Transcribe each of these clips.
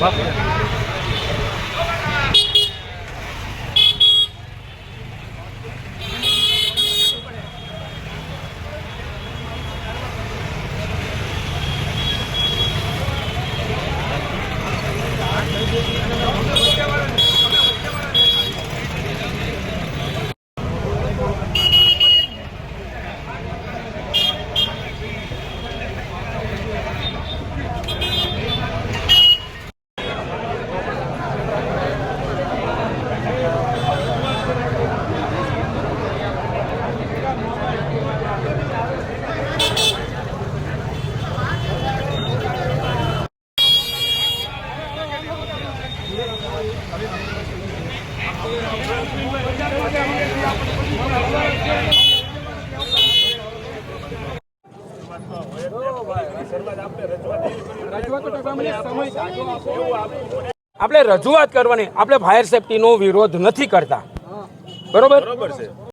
我要回 આપણે રજૂઆત કરવાની આપણે ફાયર સેફટીનો વિરોધ નથી કરતા. બરોબર? બરોબર છે.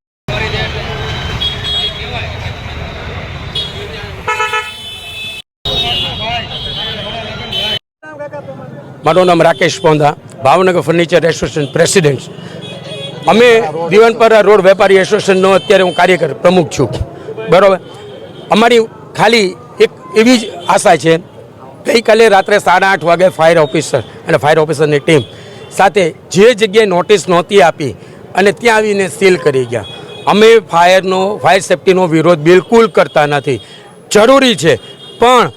મારું નામ Rakesh Pondha, Bhavnagar furniture association president અમે દીવનપરા રોડ વેપારી એસોસિએશનનો અત્યારે હું કાર્યકર પ્રમુખ છું. બરાબર? અમારી ખાલી એક એવી જ આશા છે, ગઈકાલે રાત્રે સાડા આઠ વાગે ફાયર ઓફિસર અને ફાયર ઓફિસરની ટીમ સાથે જે જગ્યાએ નોટિસ નહોતી આપી અને ત્યાં આવીને સીલ કરી ગયા. અમે ફાયરનો ફાયર સેફટીનો વિરોધ બિલકુલ કરતા નથી. જરૂરી છે, પણ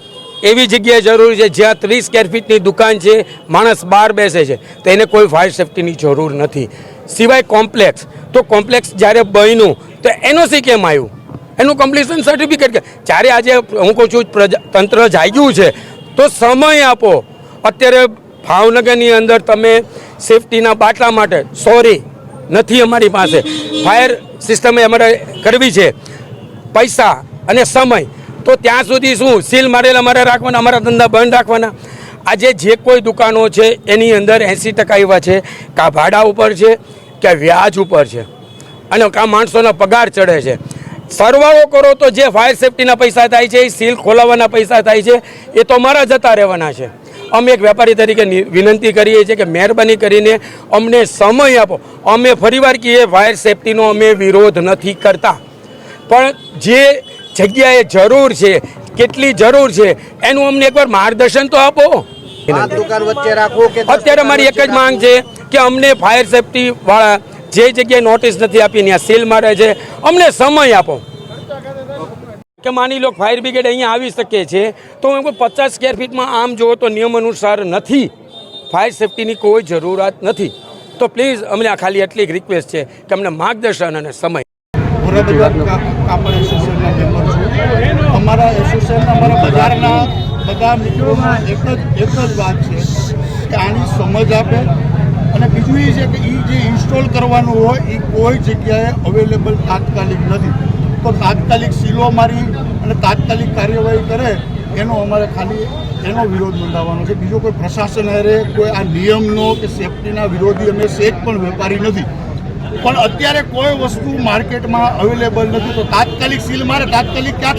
એવી જગ્યાએ જરૂરી છે જ્યાં ત્રીસ સ્કેર ફીટની દુકાન છે, માણસ બહાર બેસે છે. તો એને કોઈ ફાયર સેફટીની જરૂર નથી. સિવાય કોમ્પ્લેક્સ તો કોમ્પ્લેક્સ જ્યારે બન્યું, તો એનઓસી કેમ આવ્યું? એનું કમ્પ્લીશન સર્ટિફિકેટ કે, જ્યારે આજે હું કહું છું તંત્ર જાગ્યું છે, તો સમય આપો. અત્યારે ભાવનગરની અંદર તમે સેફટીના બાટલા માટે સોરી નથી અમારી પાસે. ફાયર સિસ્ટમે અમારે કરવી છે. પૈસા અને સમય. તો ત્યાં સુધી શું? સીલ મારેલા અમારે રાખવાના, અમારા ધંધા બંધ રાખવાના. આજે જે કોઈ દુકાનો છે, એની અંદર એંસી ટકા એવા છે કાં ભાડા ઉપર છે કે વ્યાજ ઉપર છે. અને કાં માણસોના પગાર ચડે છે. સરવાળો કરો તો જે ફાયર સેફટીના પૈસા થાય છે, એ સીલ ખોલાવવાના પૈસા થાય છે, એ તો અમારા જતા રહેવાના છે. અમે એક વેપારી તરીકે વિનંતી કરીએ છીએ કે મહેરબાની કરીને અમને સમય આપો. અમે ફરીવાર કહીએ ફાયર સેફટીનો અમે વિરોધ નથી કરતા. પણ જે જગ્યાએ જરૂર છે કેટલી જરૂર છે એનું અમને એકવાર માર્ગદર્શન તો આપો. આ દુકાન વચ્ચે રાખવું કે દસ અત્યારે મારી એક જ માંગ છે કે અમને ફાયર સેફટી વાળા જે જગ્યાએ નોટિસ નથી આપી ત્યાં સીલ મારે છે. અમને સમય આપો. કે માની લો ફાયર બ્રિગેડ અહીંયા આવી શકે છે તો એમ કોઈ પચાસ સ્કેર ફીટમાં આમ જુઓ તો નિયમ અનુસાર નથી. ફાયર સેફટીની કોઈ જરૂરત નથી. તો પ્લીઝ અમને આ ખાલી એટલી રિક્વેસ્ટ છે કે અમને માર્ગદર્શન અને સમય. અમારા એસોસિએશન અમારા બજારના બધા મિત્રોનો એક જ એક જ વાત છે કે આની સમજ આપે. અને બીજું એ છે કે એ જે ઇન્સ્ટોલ કરવાનું હોય એ કોઈ જગ્યાએ અવેલેબલ તાત્કાલિક નથી. તો તાત્કાલિક સીલો મારી અને તાત્કાલિક કાર્યવાહી કરે, એનો અમારે ખાલી એનો વિરોધ નોંધાવવાનો છે. બીજો કોઈ પ્રશાસન અરે કોઈ આ નિયમનો કે સેફટીના વિરોધી અમે સેજ પણ વેપારી નથી. પણ અત્યારે કોઈ વસ્તુ માર્કેટમાં અવેલેબલ નથી. તો તાત્કાલિક સીલ મારે તાત્કાલિક ક્યાંથી